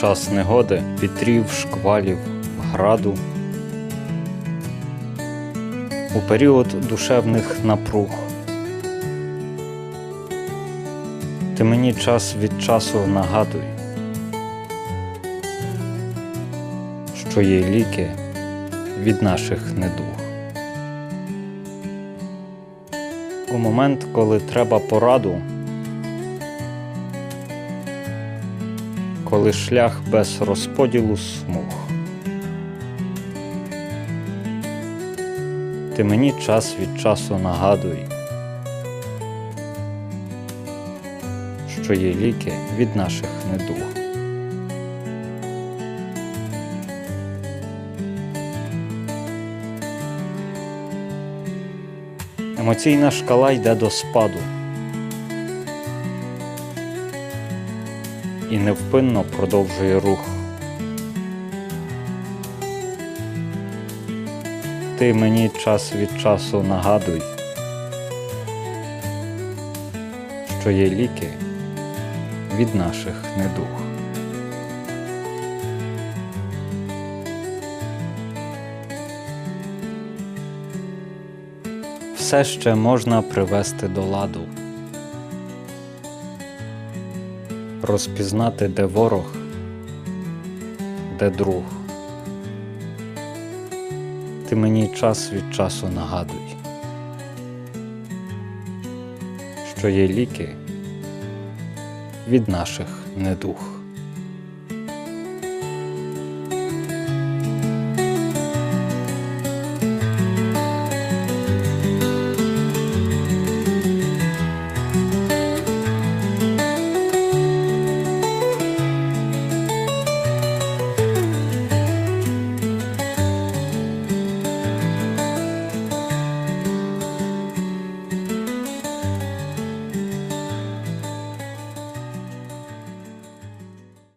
час негоди, вітрів, шквалів, граду. У період душевних напруг. Ти мені час від часу нагадуй, що є ліки від наших недуг. У момент, коли треба пораду, коли шлях без розподілу смуг. Ти мені час від часу нагадуй, що є ліки від наших недуг. Емоційна шкала йде до спаду і невпинно продовжує рух. Ти мені час від часу нагадуй, що є ліки від наших недуг. Все ще можна привести до ладу, розпізнати, де ворог, де друг. Ти мені час від часу нагадуй, що є ліки від наших недуг.